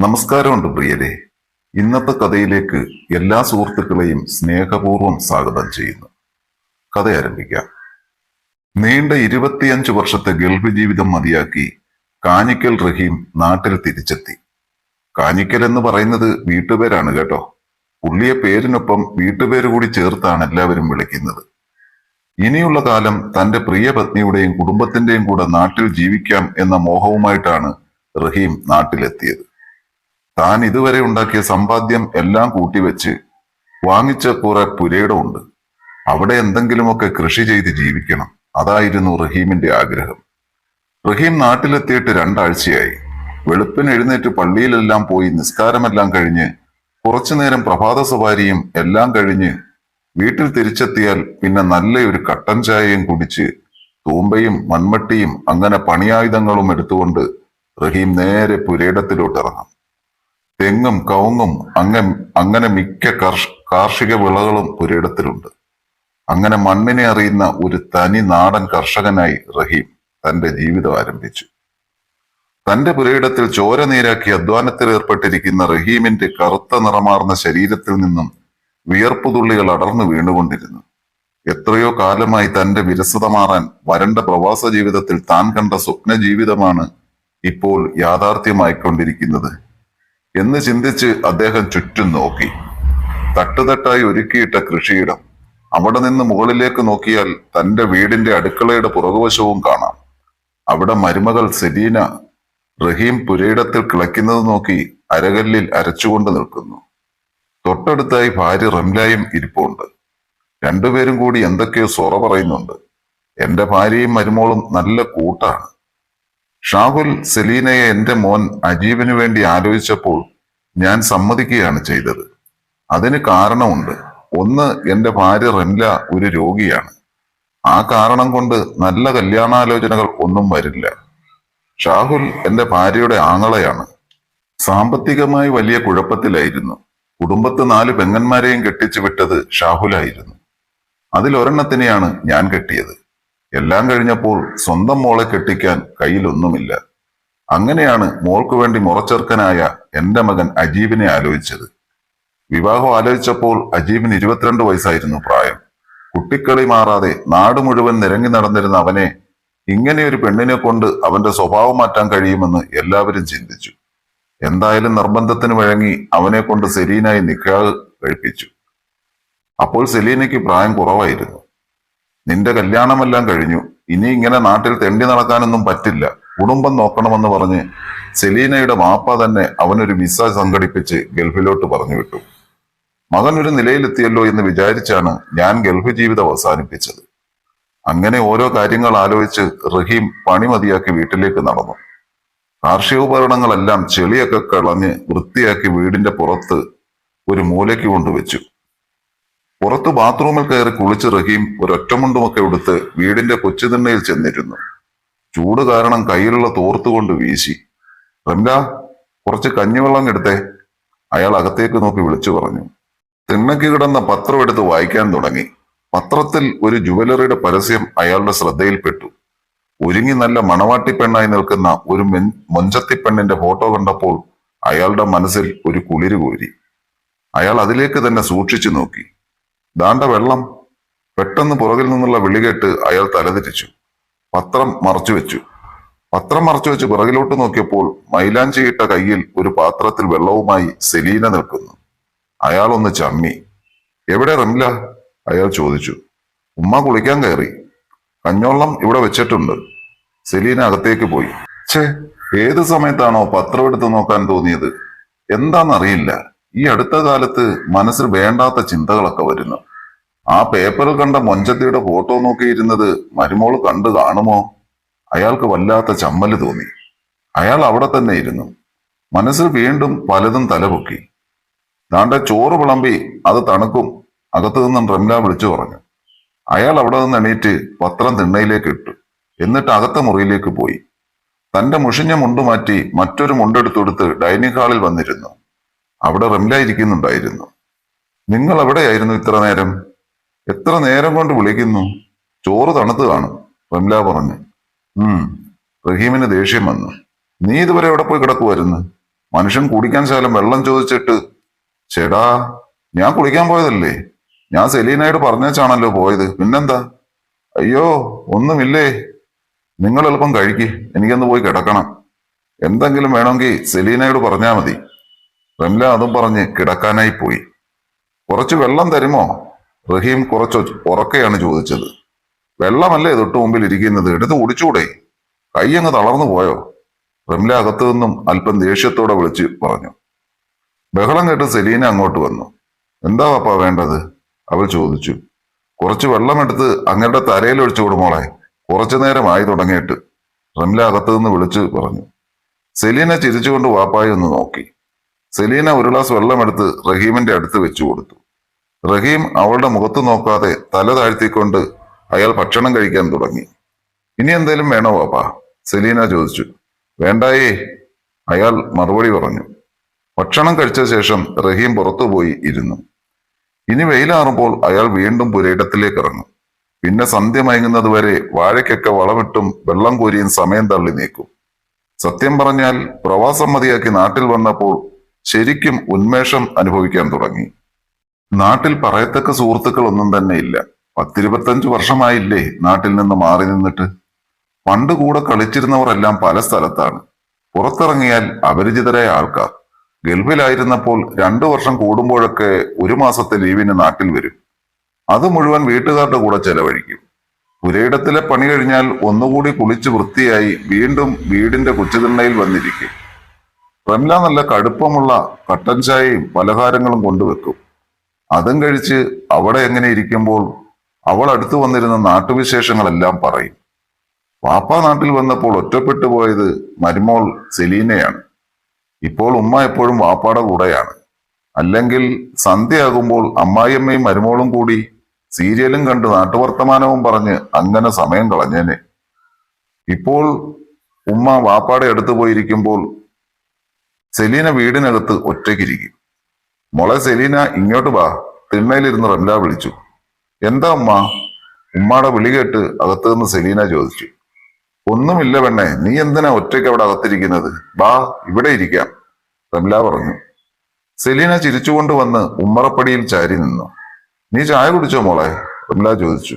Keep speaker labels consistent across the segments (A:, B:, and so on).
A: നമസ്കാരമുണ്ട് പ്രിയരെ. ഇന്നത്തെ കഥയിലേക്ക് എല്ലാ സുഹൃത്തുക്കളെയും സ്നേഹപൂർവം സ്വാഗതം ചെയ്യുന്നു. കഥ ആരംഭിക്കാം. നീണ്ട ഇരുപത്തിയഞ്ച് വർഷത്തെ ഗൾഫ് ജീവിതം മതിയാക്കി കാഞ്ഞിക്കൽ റഹീം നാട്ടിൽ തിരിച്ചെത്തി. കാഞ്ഞിക്കൽ എന്ന് പറയുന്നത് വീട്ടുപേരാണ് കേട്ടോ. പുള്ളിയെ പേരിനൊപ്പം വീട്ടുപേര് കൂടി ചേർത്താണ് എല്ലാവരും വിളിക്കുന്നത്. ഇനിയുള്ള കാലം തന്റെ പ്രിയ പത്നിയുടെയും കുടുംബത്തിന്റെയും കൂടെ നാട്ടിൽ ജീവിക്കാം എന്ന മോഹവുമായിട്ടാണ് റഹീം നാട്ടിലെത്തിയത്. താൻ ഇതുവരെ ഉണ്ടാക്കിയ സമ്പാദ്യം എല്ലാം കൂട്ടിവെച്ച് വാങ്ങിച്ച കുറെ പുരയിടമുണ്ട്. അവിടെ എന്തെങ്കിലുമൊക്കെ കൃഷി ചെയ്ത് ജീവിക്കണം. അതായിരുന്നു റഹീമിന്റെ ആഗ്രഹം. റഹീം നാട്ടിലെത്തിയിട്ട് രണ്ടാഴ്ചയായി. വെളുപ്പിന് എഴുന്നേറ്റ് പള്ളിയിലെല്ലാം പോയി നിസ്കാരമെല്ലാം കഴിഞ്ഞ് കുറച്ചുനേരം പ്രഭാത സവാരിയും എല്ലാം കഴിഞ്ഞ് വീട്ടിൽ തിരിച്ചെത്തിയാൽ പിന്നെ നല്ലൊരു കട്ടൻ ചായയും കുടിച്ച് തൂമ്പയും മൺമട്ടിയും അങ്ങനെ പണിയായുധങ്ങളും എടുത്തുകൊണ്ട് റഹീം നേരെ പുരയിടത്തിലോട്ട് ഇറങ്ങും തെങ്ങും കവുങ്ങും അങ്ങ അങ്ങനെ മിക്ക കാർഷിക വിളകളും ഒരിടത്തിലുണ്ട്. അങ്ങനെ മണ്ണിനെ അറിയുന്ന ഒരു തനി നാടൻ കർഷകനായി റഹീം തന്റെ ജീവിതം ആരംഭിച്ചു. തന്റെ പുരയിടത്തിൽ ചോര നീരാക്കി അധ്വാനത്തിൽ ഏർപ്പെട്ടിരിക്കുന്ന റഹീമിന്റെ കറുത്ത നിറമാർന്ന ശരീരത്തിൽ നിന്നും വിയർപ്പുതുള്ളികൾ അടർന്നു വീണുകൊണ്ടിരുന്നു. എത്രയോ കാലമായി തന്റെ വിരസത മാറാൻ വരണ്ട പ്രവാസ ജീവിതത്തിൽ താൻ കണ്ട സ്വപ്ന ജീവിതമാണ് ഇപ്പോൾ യാഥാർത്ഥ്യമായിക്കൊണ്ടിരിക്കുന്നത്. എന്ന് ചിന്തിച്ച് അദ്ദേഹം ചുറ്റും നോക്കി. തട്ടുതട്ടായി ഒരുക്കിയിട്ട കൃഷിയിടം. അവിടെ നിന്ന് മുകളിലേക്ക് നോക്കിയാൽ തന്റെ വീടിന്റെ അടുക്കളയുടെ പുറകുവശവും കാണാം. അവിടെ മരുമകൾ സെലീന റഹീം പുരയിടത്തിൽ കിളയ്ക്കുന്നത് നോക്കി അരകല്ലിൽ അരച്ചുകൊണ്ട് നിൽക്കുന്നു. തൊട്ടടുത്തായി ഭാര്യ റംലായും ഇരിപ്പുണ്ട്. രണ്ടുപേരും കൂടി എന്തൊക്കെയോ സൊറ പറയുന്നുണ്ട്. എന്റെ ഭാര്യയും മരുമോളും നല്ല കൂട്ടാണ്. ഷാഹുൽ സെലീനയെ എന്റെ മോൻ അജീബിനു വേണ്ടി ആലോചിച്ചപ്പോൾ ഞാൻ സമ്മതിക്കുകയാണ് ചെയ്തത്. അതിന് കാരണമുണ്ട്. ഒന്ന് എന്റെ ഭാര്യ റംല ഒരു രോഗിയാണ്. ആ കാരണം കൊണ്ട് നല്ല കല്യാണാലോചനകൾ ഒന്നും വരില്ല. ഷാഹുൽ എന്റെ ഭാര്യയുടെ ആങ്ങളയാണ്. സാമ്പത്തികമായി വലിയ കുഴപ്പത്തിലായിരുന്നു. കുടുംബത്ത് നാല് പെങ്ങന്മാരെയും കെട്ടിച്ചു വിട്ടത് ഷാഹുലായിരുന്നു. അതിലൊരെണ്ണത്തിനെയാണ് ഞാൻ കെട്ടിയത്. എല്ലാം കഴിഞ്ഞപ്പോൾ സ്വന്തം മോളെ കെട്ടിക്കാൻ കയ്യിലൊന്നുമില്ല. അങ്ങനെയാണ് മോൾക്ക് വേണ്ടി മുറച്ചെറുക്കനായ എന്റെ മകൻ അജീബിനെ ആലോചിച്ചത്. വിവാഹം ആലോചിച്ചപ്പോൾ അജീബിന് ഇരുപത്തിരണ്ട് വയസ്സായിരുന്നു പ്രായം. കുട്ടിക്കളി മാറാതെ നാട് മുഴുവൻ നിരങ്ങി നടന്നിരുന്ന അവനെ ഇങ്ങനെ ഒരു പെണ്ണിനെ കൊണ്ട് അവന്റെ സ്വഭാവം മാറ്റാൻ കഴിയുമെന്ന് എല്ലാവരും ചിന്തിച്ചു. എന്തായാലും നിർബന്ധത്തിന് വഴങ്ങി അവനെ കൊണ്ട് സെലീനായി നിക്കാഹ് കഴിപ്പിച്ചു. അപ്പോൾ സെലീനയ്ക്ക് പ്രായം കുറവായിരുന്നു. നിന്റെ കല്യാണമെല്ലാം കഴിഞ്ഞു. ഇനി ഇങ്ങനെ നാട്ടിൽ തെണ്ടി നടക്കാനൊന്നും പറ്റില്ല. കുടുംബം നോക്കണമെന്ന് പറഞ്ഞ് സെലീനയുടെ മാപ്പ തന്നെ അവനൊരു വിസ സംഘടിപ്പിച്ച് ഗൾഫിലോട്ട് പറഞ്ഞു വിട്ടു. മകൻ ഒരു നിലയിലെത്തിയല്ലോ എന്ന് വിചാരിച്ചാണ് ഞാൻ ഗൾഫ് ജീവിതം അവസാനിപ്പിച്ചത്. അങ്ങനെ ഓരോ കാര്യങ്ങൾ ആലോചിച്ച് റഹീം പണി മതിയാക്കി വീട്ടിലേക്ക് നടന്നു. കാർഷികോപകരണങ്ങളെല്ലാം ചെളിയൊക്കെ കളഞ്ഞ് വൃത്തിയാക്കി വീടിന്റെ പുറത്ത് ഒരു മൂലയ്ക്ക് കൊണ്ടുവച്ചു. പുറത്ത് ബാത്റൂമിൽ കയറി കുളിച്ച് റഹീം ഒരൊറ്റമുണ്ടുമൊക്കെ എടുത്ത് വീടിന്റെ കൊച്ചുതിണ്ണയിൽ ചെന്നിരുന്നു. ചൂട് കാരണം കയ്യിലുള്ള തോർത്തുകൊണ്ട് വീശി. റംല കുറച്ച് കഞ്ഞിവെള്ളം എടുത്തേ. അയാൾ അകത്തേക്ക് നോക്കി വിളിച്ചു പറഞ്ഞു. തിണ്ണയ്ക്ക് കിടന്ന പത്രം എടുത്ത് വായിക്കാൻ തുടങ്ങി. പത്രത്തിൽ ഒരു ജുവലറിയുടെ പരസ്യം അയാളുടെ ശ്രദ്ധയിൽപ്പെട്ടു. ഒരുങ്ങി നല്ല മണവാട്ടി പെണ്ണായി നിൽക്കുന്ന ഒരു മെൻ മൊഞ്ചത്തി പെണ്ണിന്റെ ഫോട്ടോ കണ്ടപ്പോൾ അയാളുടെ മനസ്സിൽ ഒരു കുളിര് കോരി അയാൾ അതിലേക്ക് തന്നെ സൂക്ഷിച്ചു നോക്കി. ദാണ്ട വെള്ളം പെട്ടെന്ന് പുറകിൽ നിന്നുള്ള വിളി കേട്ട് അയാൾ തലതിരിച്ചു പത്രം മറച്ചു വെച്ചു. പത്രം മറച്ചു വെച്ച് പിറകിലോട്ട് നോക്കിയപ്പോൾ മൈലാഞ്ചിയിട്ട കയ്യിൽ ഒരു പാത്രത്തിൽ വെള്ളവുമായി സെലീന നിൽക്കുന്നു. അയാൾ ഒന്ന് ചമ്മി. എവിടെ റംല? അയാൾ ചോദിച്ചു. ഉമ്മ കുളിക്കാൻ കയറി. കഞ്ഞോളം ഇവിടെ വെച്ചിട്ടുണ്ട്. സെലീന അകത്തേക്ക് പോയി. ഛേ ഏത് സമയത്താണോ പത്രം എടുത്ത് നോക്കാൻ തോന്നിയത്? എന്താണെന്നറിയില്ല ഈ അടുത്ത കാലത്ത് മനസ്സിൽ വേണ്ടാത്ത ചിന്തകളൊക്കെ വരുന്നു. ആ പേപ്പറിൽ കണ്ട മൊഞ്ചത്തിയുടെ ഫോട്ടോ നോക്കിയിരുന്നത് മരുമോൾ കണ്ടു കാണുമോ? അയാൾക്ക് വല്ലാത്ത ചമ്മൽ തോന്നി. അയാൾ അവിടെ തന്നെ ഇരുന്നു. മനസ്സിൽ വീണ്ടും പലതും തലപൊക്കി. താണ്ട ചോറ് വിളമ്പി അത് തണുക്കും. അകത്തു നിന്നും റംല വിളിച്ചു പറഞ്ഞു. അയാൾ അവിടെ നിന്ന് എണീറ്റ് പത്രം തിണ്ണയിലേക്ക് ഇട്ടു. എന്നിട്ട് അകത്ത മുറിയിലേക്ക് പോയി. തന്റെ മുഷിഞ്ഞ മുണ്ട് മാറ്റി മറ്റൊരു മുണ്ടെടുത്തെടുത്ത് ഡൈനിങ് ഹാളിൽ വന്നിരുന്നു. അവിടെ റംല ഇരിക്കുന്നുണ്ടായിരുന്നു നിങ്ങൾ എവിടെയായിരുന്നു ഇത്ര നേരം? എത്ര നേരം കൊണ്ട് വിളിക്കുന്നു? ചോറ് തണുത്ത് കാണും റംല പറഞ്ഞു. ഉം റഹീമിന് ദേഷ്യം വന്നു. നീ ഇതുവരെ എവിടെ പോയി കിടക്കുമായിരുന്നു മനുഷ്യൻ കുടിക്കാൻ ശകലം വെള്ളം ചോദിച്ചിട്ട്. ചേടാ ഞാൻ കുളിക്കാൻ പോയതല്ലേ? ഞാൻ സെലീനയോട് പറഞ്ഞേച്ചാണല്ലോ പോയത്. പിന്നെന്താ? അയ്യോ ഒന്നുമില്ലേ? നിങ്ങൾ എളുപ്പം കഴിക്ക് എനിക്കൊന്ന് പോയി കിടക്കണം. എന്തെങ്കിലും വേണമെങ്കിൽ സെലീനയോട് പറഞ്ഞാൽ മതി. റംല അതും പറഞ്ഞ് കിടക്കാനായി പോയി. കുറച്ച് വെള്ളം തരുമോ? റഹീം കുറച്ച് ഉറക്കെയാണ് ചോദിച്ചത്. വെള്ളമല്ലേ തൊട്ട് മുമ്പിൽ ഇരിക്കുന്നത്? എടുത്ത് കുടിച്ചൂടെ. കൈ അങ്ങ് തളർന്നു പോയോ? റംല അകത്തു നിന്നും അല്പം ദേഷ്യത്തോടെ വിളിച്ച് പറഞ്ഞു. ബഹളം കേട്ട് സെലീന അങ്ങോട്ട് വന്നു. എന്താ പപ്പ വേണ്ടത്? അവൾ ചോദിച്ചു. കുറച്ച് വെള്ളമെടുത്ത് അങ്ങയുടെ തലയിൽ ഒഴിച്ചു കൊടുമോളെ കുറച്ചു നേരമായി തുടങ്ങിയിട്ട്. റംല അകത്തു നിന്ന് വിളിച്ചു പറഞ്ഞു. സെലീന ചിരിച്ചുകൊണ്ട് വാപ്പായി ഒന്ന് നോക്കി. സെലീന ഒരു ഗ്ലാസ് വെള്ളമെടുത്ത് റഹീമിന്റെ അടുത്ത് വെച്ചു കൊടുത്തു. റഹീം അവളുടെ മുഖത്ത് നോക്കാതെ തല താഴ്ത്തിക്കൊണ്ട് അയാൾ ഭക്ഷണം കഴിക്കാൻ തുടങ്ങി. ഇനി എന്തേലും വേണോ പാപ്പ സെലീന ചോദിച്ചു. വേണ്ടായേ അയാൾ മറുപടി പറഞ്ഞു. ഭക്ഷണം കഴിച്ച ശേഷം റഹീം പുറത്തുപോയി ഇരുന്നു. ഇനി വെയിലാറുമ്പോൾ അയാൾ വീണ്ടും പുരയിടത്തിലേക്ക് ഇറങ്ങും. പിന്നെ സന്ധ്യ മയങ്ങുന്നത് വരെ വാഴയ്ക്കൊക്കെ വളമിട്ടും വെള്ളം കോരിയും സമയം തള്ളി നീക്കും. സത്യം പറഞ്ഞാൽ പ്രവാസം മതിയാക്കി നാട്ടിൽ വന്നപ്പോൾ ശരിക്കും ഉന്മേഷം അനുഭവിക്കാൻ തുടങ്ങി. നാട്ടിൽ പറയത്തക്ക സുഹൃത്തുക്കൾ ഒന്നും തന്നെ ഇല്ല. പത്തിരുപത്തഞ്ചു വർഷമായില്ലേ നാട്ടിൽ നിന്ന് മാറി നിന്നിട്ട്. പണ്ട് കൂടെ കളിച്ചിരുന്നവരെല്ലാം പല സ്ഥലത്താണ്. പുറത്തിറങ്ങിയാൽ അപരിചിതരായ ആൾക്കാർ. ഗൾഫിലായിരുന്നപ്പോൾ രണ്ടു വർഷം കൂടുമ്പോഴൊക്കെ ഒരു മാസത്തെ ലീവിന് നാട്ടിൽ വരും. അത് മുഴുവൻ വീട്ടുകാരുടെ കൂടെ ചെലവഴിക്കും. പുരയിടത്തിലെ പണി കഴിഞ്ഞാൽ ഒന്നുകൂടി കുളിച്ച് വൃത്തിയായി വീണ്ടും വീടിന്റെ കുച്ചുതിണ്ണയിൽ വന്നിരിക്കും. റംല നല്ല കടുപ്പമുള്ള കട്ടൻ ചായയും പലഹാരങ്ങളും കൊണ്ടുവെക്കും. അതും കഴിച്ച് അവിടെ എങ്ങനെ ഇരിക്കുമ്പോൾ അവൾ അടുത്തു വന്നിരുന്ന നാട്ടുവിശേഷങ്ങളെല്ലാം പറയും. പാപ്പ നാട്ടിൽ വന്നപ്പോൾ ഒറ്റപ്പെട്ടു പോയത് മരുമോൾ സെലീനയാണ്. ഇപ്പോൾ ഉമ്മ എപ്പോഴും വാപ്പാടെ കൂടെയാണ്. അല്ലെങ്കിൽ സന്ധ്യയാകുമ്പോൾ അമ്മായിയമ്മയും മരുമോളും കൂടി സീരിയലും കണ്ട് നാട്ടുവർത്തമാനവും പറഞ്ഞ് അങ്ങനെ സമയം കളഞ്ഞേനെ. ഇപ്പോൾ ഉമ്മ വാപ്പാടെ അടുത്ത് പോയിരിക്കുമ്പോൾ സെലീന വീടിനകത്ത് ഒറ്റയ്ക്കിരിക്കും. മോളെ സെലീന ഇങ്ങോട്ട് വാ. തിണ്ണയിലിരുന്ന് റംല വിളിച്ചു. എന്താ ഉമ്മ? ഉമ്മാടെ വിളി കേട്ട് അകത്തു നിന്ന് സെലീന ചോദിച്ചു. ഒന്നുമില്ല പെണ്ണെ നീ എന്തിനാ ഒറ്റയ്ക്ക് അവിടെ അകത്തിരിക്കുന്നത്? വാ ഇവിടെ ഇരിക്കാം റംല പറഞ്ഞു. സെലീന ചിരിച്ചുകൊണ്ട് വന്ന് ഉമ്മറപ്പടിയിൽ ചാരി നിന്നു. നീ ചായ കുടിച്ചോ മോളെ? റംല ചോദിച്ചു.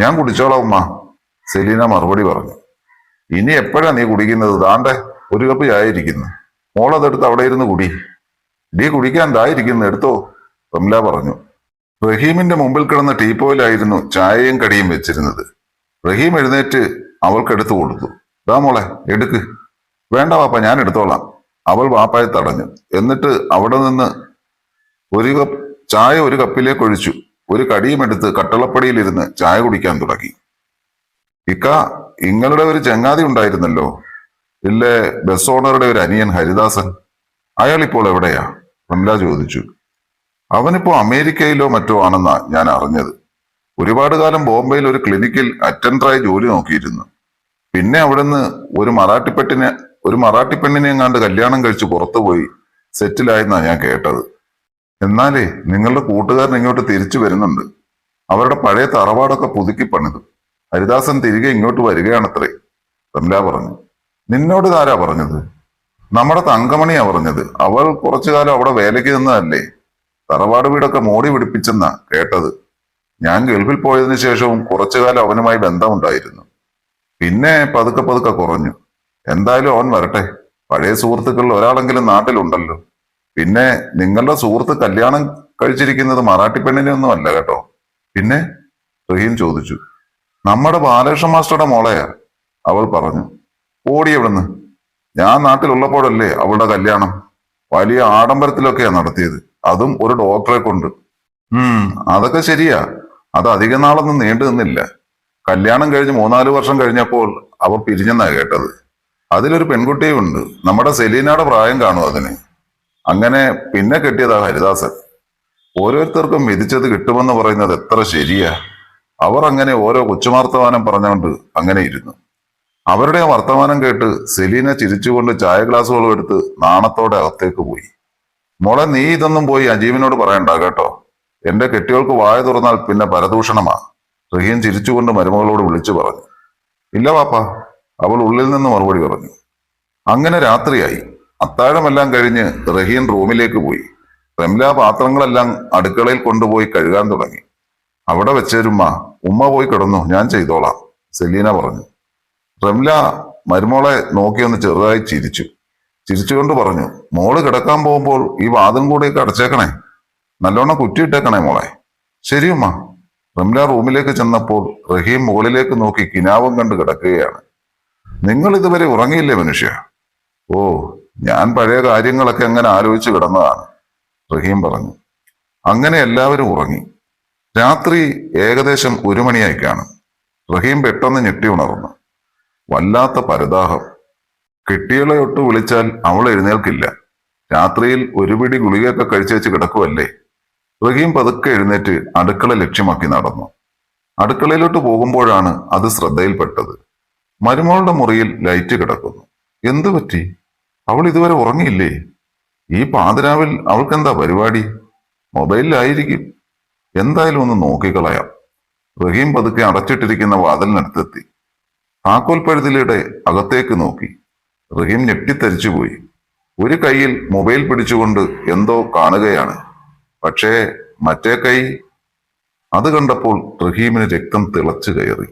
A: ഞാൻ കുടിച്ചോളാം ഉമ്മ സെലീന മറുപടി പറഞ്ഞു. ഇനി എപ്പോഴാ നീ കുടിക്കുന്നത്? ദാണ്ടെ ഒരു കപ്പ് ചായ ഇരിക്കുന്നു. മോളതെടുത്ത് അവിടെ ഇരുന്ന് കുടി. ഡീ കുടിക്കാൻ ഇതായിരിക്കുന്ന എടുത്തോ റംല പറഞ്ഞു. റഹീമിന്റെ മുമ്പിൽ കിടന്ന ടീപ്പോയിലായിരുന്നു ചായയും കടിയും വെച്ചിരുന്നത്. റഹീം എഴുന്നേറ്റ് അവൾക്കെടുത്തു കൊടുത്തു. ദാ മോളെ എടുക്ക്. വേണ്ട വാപ്പ ഞാൻ എടുത്തോളാം. അവൾ വാപ്പായെ തടഞ്ഞു. എന്നിട്ട് അവിടെ നിന്ന് ഒരു കപ്പ് ചായ ഒരു കപ്പിലേക്ക് ഒഴിച്ചു. ഒരു കടിയും എടുത്ത് കട്ടളപ്പടിയിലിരുന്ന് ചായ കുടിക്കാൻ തുടങ്ങി. ഇക്ക ഇങ്ങളുടെ ഒരു ചങ്ങാതി ഉണ്ടായിരുന്നല്ലോ. ഇല്ലേ? ബസ് ഓണറുടെ ഒരു അനിയൻ ഹരിദാസൻ. അയാൾ ഇപ്പോൾ എവിടെയാ? പ്രമില ചോദിച്ചു. അവനിപ്പോ അമേരിക്കയിലോ മറ്റോ ആണെന്നാ ഞാൻ അറിഞ്ഞത്. ഒരുപാട് കാലം ബോംബെയിൽ ഒരു ക്ലിനിക്കിൽ അറ്റൻഡറായി ജോലി നോക്കിയിരുന്നു. പിന്നെ അവിടുന്ന് ഒരു മറാഠിപ്പെട്ടിനെ ഒരു മറാഠി പെണ്ണിനെ എങ്ങാണ്ട് കല്യാണം കഴിച്ച് പുറത്തുപോയി സെറ്റിലായെന്നാ ഞാൻ കേട്ടത്. എന്നാലേ നിങ്ങളുടെ കൂട്ടുകാരൻ ഇങ്ങോട്ട് തിരിച്ചു വരുന്നുണ്ട്. അവരുടെ പഴയ തറവാടൊക്കെ പുതുക്കി പണിതു. ഹരിദാസൻ തിരികെ ഇങ്ങോട്ട് വരികയാണത്രേ പ്രമില പറഞ്ഞു. നിന്നോട് ആരാ പറഞ്ഞത്? നമ്മുടെ തങ്കമണിയാ പറഞ്ഞത്. അവൾ കുറച്ചു കാലം അവിടെ വേലയ്ക്ക് നിന്നതല്ലേ? തറവാട് വീടൊക്കെ മോടി പിടിപ്പിച്ചെന്നാ കേട്ടത്. ഞാൻ ഗൾഫിൽ പോയതിനു ശേഷവും കുറച്ചു കാലം അവനുമായി ബന്ധമുണ്ടായിരുന്നു. പിന്നെ പതുക്കെ പതുക്കെ കുറഞ്ഞു. എന്തായാലും അവൻ വരട്ടെ. പഴയ സുഹൃത്തുക്കളിൽ ഒരാളെങ്കിലും നാട്ടിലുണ്ടല്ലോ. പിന്നെ നിങ്ങളുടെ സുഹൃത്ത് കല്യാണം കഴിച്ചിരിക്കുന്നത് മറാഠി പെണ്ണിനെ ഒന്നും അല്ല കേട്ടോ. പിന്നെ റഹീം ചോദിച്ചു. നമ്മുടെ ബാലകൃഷ്ണ മാസ്റ്ററുടെ മോളയാ? അവൾ പറഞ്ഞു. ഓടി എവിടുന്ന്? ഞാൻ നാട്ടിലുള്ളപ്പോഴല്ലേ അവളുടെ കല്യാണം. വലിയ ആഡംബരത്തിലൊക്കെയാ നടത്തിയത്. അതും ഒരു ഡോക്ടറെ കൊണ്ട്. ഉം അതൊക്കെ ശരിയാ. അത് അധിക നാളൊന്നും നീണ്ടു നിന്നില്ല. കല്യാണം കഴിഞ്ഞ് മൂന്നാൽ വർഷം കഴിഞ്ഞപ്പോൾ അവർ പിരിഞ്ഞെന്നാ കേട്ടത്. അതിലൊരു പെൺകുട്ടിയും ഉണ്ട്. നമ്മുടെ സെലീനയുടെ പ്രായം കാണും അതിന്. അങ്ങനെ പിന്നെ കെട്ടിയതാ ഹരിദാസൻ. ഓരോരുത്തർക്കും വിധിച്ചത് കിട്ടുമെന്ന് പറയുന്നത് എത്ര ശരിയാ. അവർ അങ്ങനെ ഓരോ കൊച്ചുമാർത്തവാനം പറഞ്ഞുകൊണ്ട് അങ്ങനെ ഇരുന്നു. അവരുടെ വർത്തമാനം കേട്ട് സെലീന ചിരിച്ചുകൊണ്ട് ചായ ഗ്ലാസുകളും എടുത്ത് നാണത്തോടെ അകത്തേക്ക് പോയി. മോളെ നീ ഇതൊന്നും പോയി അജീവിനോട് പറയണ്ട കേട്ടോ. എന്റെ കെട്ടികൾക്ക് വായ തുറന്നാൽ പിന്നെ പരദൂഷണമാ. റഹീം ചിരിച്ചുകൊണ്ട് മരുമകളോട് വിളിച്ചു പറഞ്ഞു. ഇല്ല വാപ്പ അവൾ ഉള്ളിൽ നിന്ന് മറുപടി പറഞ്ഞു. അങ്ങനെ രാത്രിയായി. അത്താഴമെല്ലാം കഴിഞ്ഞ് റഹീൻ റൂമിലേക്ക് പോയി. റംല പാത്രങ്ങളെല്ലാം അടുക്കളയിൽ കൊണ്ടുപോയി കഴുകാൻ തുടങ്ങി. അവിടെ വെച്ചേരുമ്മ ഉമ്മ പോയി കിടന്നു ഞാൻ ചെയ്തോളാം സെലീന പറഞ്ഞു. റംല മരുമോളെ നോക്കിയൊന്ന് ചെറുതായി ചിരിച്ചു. ചിരിച്ചുകൊണ്ട് പറഞ്ഞു മോൾ കിടക്കാൻ പോകുമ്പോൾ ഈ വാദം കൂടെയൊക്കെ അടച്ചേക്കണേ. നല്ലോണം കുറ്റിയിട്ടേക്കണേ മോളെ. ശരിയുമ്മ റംല റൂമിലേക്ക് ചെന്നപ്പോൾ റഹീം മുകളിലേക്ക് നോക്കി കിനാവും കണ്ട് കിടക്കുകയാണ്. നിങ്ങൾ ഇതുവരെ ഉറങ്ങിയില്ലേ മനുഷ്യ? ഓ ഞാൻ പഴയ കാര്യങ്ങളൊക്കെ അങ്ങനെ ആലോചിച്ച് കിടന്നതാണ് റഹീം പറഞ്ഞു. അങ്ങനെ എല്ലാവരും ഉറങ്ങി. രാത്രി ഏകദേശം ഒരു മണിയായി കാണും. റഹീം പെട്ടെന്ന് ഞെട്ടി ഉണർന്നു. വല്ലാത്ത പരദാഹം. കിട്ടിയളെ ഒട്ട് വിളിച്ചാൽ അവൾ എഴുന്നേൽക്കില്ല. രാത്രിയിൽ ഒരു പിടി ഗുളികയൊക്കെ കഴിച്ചേച്ച് കിടക്കുമല്ലേ റഹീം പതുക്കെ എഴുന്നേറ്റ് അടുക്കള ലക്ഷ്യമാക്കി നടന്നു. അടുക്കളയിലോട്ട് പോകുമ്പോഴാണ് അത് ശ്രദ്ധയിൽപ്പെട്ടത്. മരുമകളുടെ മുറിയിൽ ലൈറ്റ് കിടക്കുന്നു. എന്തു പറ്റി? അവൾ ഇതുവരെ ഉറങ്ങിയില്ലേ? ഈ പാതിരാവിൽ അവൾക്കെന്താ പരിപാടി? മൊബൈലിലായിരിക്കും. എന്തായാലും ഒന്ന് നോക്കിക്കളയാം. റഹീം പതുക്കെ അടച്ചിട്ടിരിക്കുന്ന വാതിലിനടുത്തെത്തി. താക്കോൽ പഴുതിലൂടെ അകത്തേക്ക് നോക്കി. റഹീം ഞെട്ടിത്തരിച്ചുപോയി ഒരു കൈയിൽ മൊബൈൽ പിടിച്ചുകൊണ്ട് എന്തോ കാണുകയാണ്. പക്ഷേ മറ്റേ കൈ അത് കണ്ടപ്പോൾ റഹീമിന് രക്തം തിളച്ചു കയറി.